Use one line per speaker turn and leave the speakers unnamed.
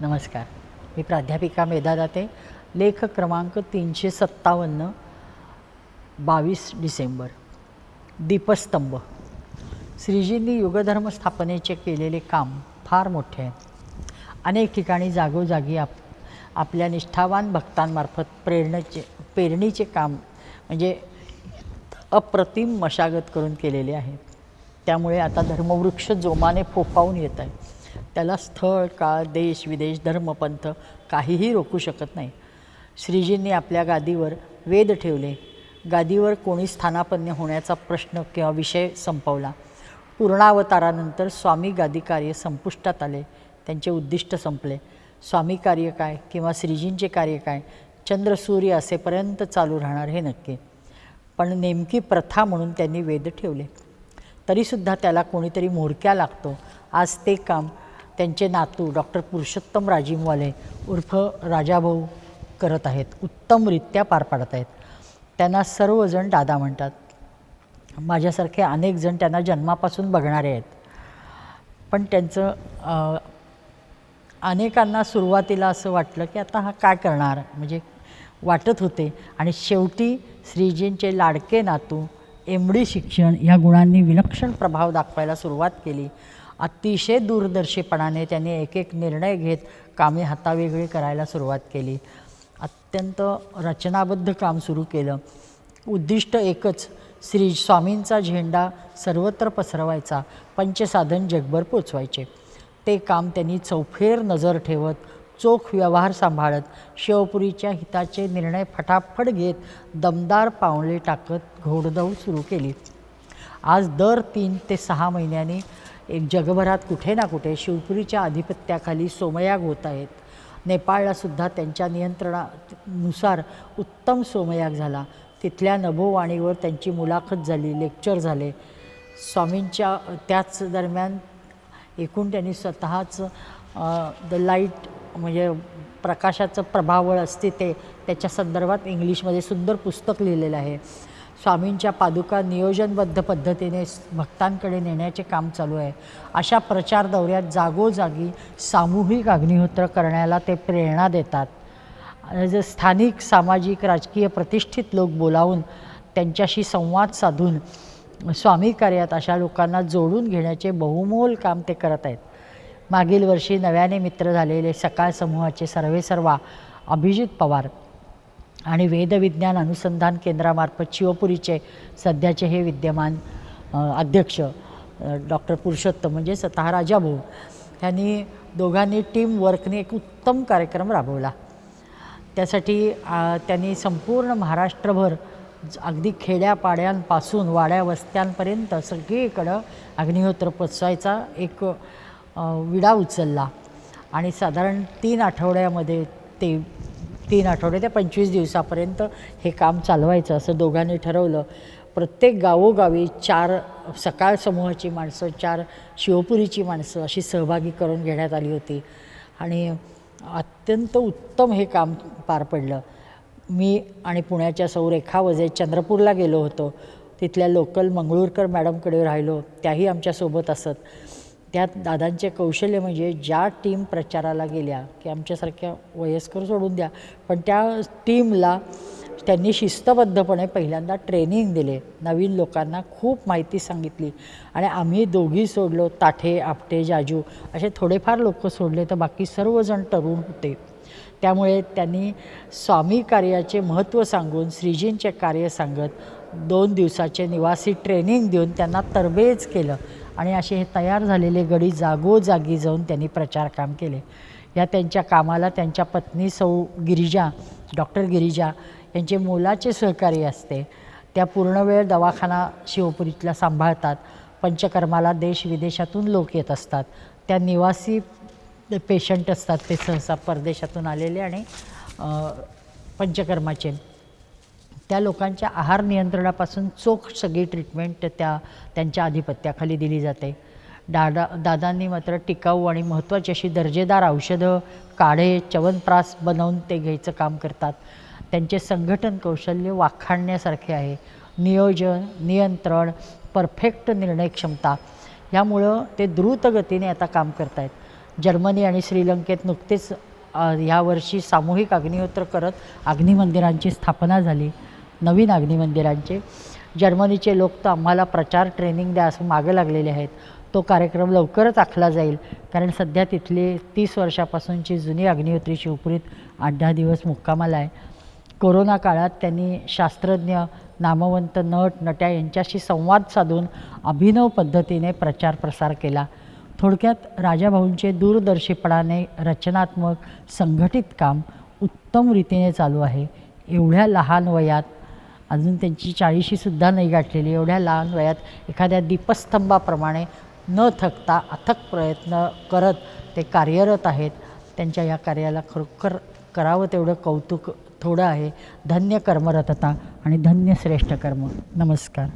नमस्कार. मी प्राध्यापिका मेधा दाते. लेख क्रमांक तीनशे सत्तावन्न बावीस डिसेंबर. दीपस्तंभ. श्रीजींनी युगधर्म स्थापनेचे केलेले काम फार मोठे आहे. अनेक ठिकाणी जागोजागी आप आपल्या निष्ठावान भक्तांमार्फत प्रेरणेचे पेरणीचे काम म्हणजे अप्रतिम मशागत करून केलेले आहे. त्यामुळे आता धर्मवृक्ष जोमाने फोफावून येत आहे. त्याला स्थळ काळ देश विदेश धर्मपंथ काहीही रोखू शकत नाही. श्रीजींनी आपल्या गादीवर वेद ठेवले. गादीवर कोणी स्थानापन्न होण्याचा प्रश्न किंवा विषय संपवला. पूर्णावतारानंतर स्वामी गादी कार्य संपुष्टात आले. त्यांचे उद्दिष्ट संपले. स्वामी कार्य काय किंवा श्रीजींचे कार्य काय? चंद्रसूर्य असेपर्यंत चालू राहणार हे नक्की. पण नेमकी प्रथा म्हणून त्यांनी वेद ठेवले. तरीसुद्धा त्याला कोणीतरी मोडक्या लागतो. आज ते काम त्यांचे नातू डॉक्टर पुरुषोत्तम राजीमवाले उर्फ राजाभाऊ करत आहेत उत्तमरित्या पार पाडत आहेत. त्यांना सर्वजण दादा म्हणतात. माझ्यासारखे अनेक जण त्यांना जन्मापासून बघणारे आहेत. पण त्यांचं अनेकांना सुरुवातीला असं वाटलं की आता हा काय करणार? म्हणजे वाटत होते. आणि शेवटी श्रीजींचे लाडके नातू एम डी शिक्षण या गुणांनी विलक्षण प्रभाव दाखवायला सुरुवात केली. अतिशय दूरदर्शीपणाने त्यांनी एक एक निर्णय घेत कामे हातावेगळी करायला सुरुवात केली. अत्यंत रचनाबद्ध काम सुरू केलं. उद्दिष्ट एकच श्री स्वामींचा झेंडा सर्वत्र पसरवायचा पंचसाधन जगभर पोचवायचे. ते काम त्यांनी चौफेर नजर ठेवत चोख व्यवहार सांभाळत शिवपुरीच्या हिताचे निर्णय फटाफट घेत दमदार पावले टाकत घोडदौड सुरू केली. आज दर तीन ते सहा महिन्यांनी एक जगभरात कुठे ना कुठे शिवपुरीच्या आधिपत्याखाली सोमयाग होत आहेत. नेपाळला सुद्धा त्यांच्या नियंत्रणानुसार उत्तम सोमयाग झाला. तिथल्या नभोवाणीवर त्यांची मुलाखत झाली लेक्चर झाले. स्वामींच्या त्याच दरम्यान एकूण त्यांनी स्वतःच द लाइट म्हणजे प्रकाशाचं प्रभावळ असते ते त्याच्या संदर्भात इंग्लिशमध्ये सुंदर पुस्तक लिहिलेलं आहे. स्वामींच्या पादुका नियोजनबद्ध पद्धतीने भक्तांकडे नेण्याचे काम चालू आहे. अशा प्रचार दौऱ्यात जागोजागी सामूहिक अग्निहोत्र करण्याला ते प्रेरणा देतात. जे स्थानिक सामाजिक राजकीय प्रतिष्ठित लोक बोलावून त्यांच्याशी संवाद साधून स्वामी कार्यात अशा लोकांना जोडून घेण्याचे बहुमोल काम ते करत आहेत. मागील वर्षी नव्याने मित्र झालेले सकाळ समूहाचे सर्वेसर्वा अभिजित पवार आणि वेदविज्ञान अनुसंधान केंद्रामार्फत शिवपुरीचे सध्याचे हे विद्यमान अध्यक्ष डॉक्टर पुरुषोत्तम म्हणजे स्वतः राजाभाऊ यांनी दोघांनी टीम वर्कने एक उत्तम कार्यक्रम राबवला. त्यासाठी त्यांनी संपूर्ण महाराष्ट्रभर अगदी खेड्यापाड्यांपासून वाड्या वस्त्यांपर्यंत सगळीकडं अग्निहोत्र पोचवायचा एक विडा उचलला. आणि साधारण तीन आठवड्यामध्ये ते तीन आठवडे ते पंचवीस दिवसापर्यंत हे काम चालवायचं असं दोघांनी ठरवलं. प्रत्येक गावोगावी चार सकाळ समूहाची माणसं चार शिवपुरीची माणसं अशी सहभागी करून घेण्यात आली होती. आणि अत्यंत उत्तम हे काम पार पडलं. मी आणि पुण्याच्या सौ रेखा वजे चंद्रपूरला गेलो होतो. तिथल्या लोकल मंगळूरकर मॅडमकडे राहिलो. त्याही आमच्यासोबत असत. त्यात दादांचे कौशल्य म्हणजे ज्या टीम प्रचाराला गेल्या की आमच्यासारख्या वयस्कर सोडून द्या पण त्या टीमला त्यांनी शिस्तबद्धपणे पहिल्यांदा ट्रेनिंग दिले. नवीन लोकांना खूप माहिती सांगितली. आणि आम्ही दोघी सोडलो ताठे आपटे जाजू असे थोडेफार लोक सोडले तर बाकी सर्वजण तरुण होते. त्यामुळे त्यांनी स्वामी कार्याचे महत्त्व सांगून श्रीजींचे कार्य सांगत दोन दिवसाचे निवासी ट्रेनिंग देऊन त्यांना तरबेज केलं. आणि असे हे तयार झालेले गडी जागोजागी जाऊन त्यांनी प्रचार काम केले. या त्यांच्या कामाला त्यांच्या पत्नी सौ गिरिजा डॉक्टर गिरिजा यांचे मोलाचे सहकार्य असते. त्या पूर्णवेळ दवाखाना शिवपुरीतला सांभाळतात. पंचकर्माला देश विदेशातून लोक येत असतात. त्या निवासी पेशंट असतात ते सहसा परदेशातून आलेले आणि पंचकर्माचे त्या लोकांच्या आहार नियंत्रणापासून चोख सगळी ट्रीटमेंट त्या त्यांच्या आधिपत्याखाली दिली जाते. दादा दादांनी मात्र टिकाऊ आणि महत्त्वाची अशी दर्जेदार औषधं काढे च्यवनप्रास बनवून ते घ्यायचं काम करतात. त्यांचे संघटन कौशल्य वाखाणण्यासारखे आहे. नियोजन नियंत्रण परफेक्ट निर्णय क्षमता ह्यामुळं ते द्रुत गतीने आता काम करत आहेत जर्मनी आणि श्रीलंकेत नुकतेच ह्यावर्षी यावर्षी सामूहिक अग्निहोत्र करत अग्निमंदिरांची स्थापना झाली. नवीन अग्निमंदिरांचे. जर्मनीचे लोक तर आम्हाला प्रचार ट्रेनिंग द्या असं मागं लागलेले आहेत. तो कार्यक्रम लवकरच आखला जाईल. कारण सध्या तिथली तीस वर्षापासूनची जुनी अग्निहोत्री शिवपुरीत आठ दहा दिवस मुक्कामाला आहे. कोरोना काळात त्यांनी शास्त्रज्ञ नामवंत नट नट्या यांच्याशी संवाद साधून अभिनव पद्धतीने प्रचार प्रसार केला. थोडक्यात राजाभाऊंचे दूरदर्शीपणाने रचनात्मक संघटित काम उत्तम रीतीने चालू आहे. एवढ्या लहान वयात अजून त्यांची चाळीशीसुद्धा नाही गाठलेली. एवढ्या लहान वयात एखाद्या दीपस्तंभाप्रमाणे न थकता अथक प्रयत्न करत ते कार्यरत आहेत. त्यांच्या या कार्याला खरोखर करावं तेवढं कौतुक थोडं आहे. धन्य कर्मरतता आणि धन्य श्रेष्ठ कर्म. नमस्कार.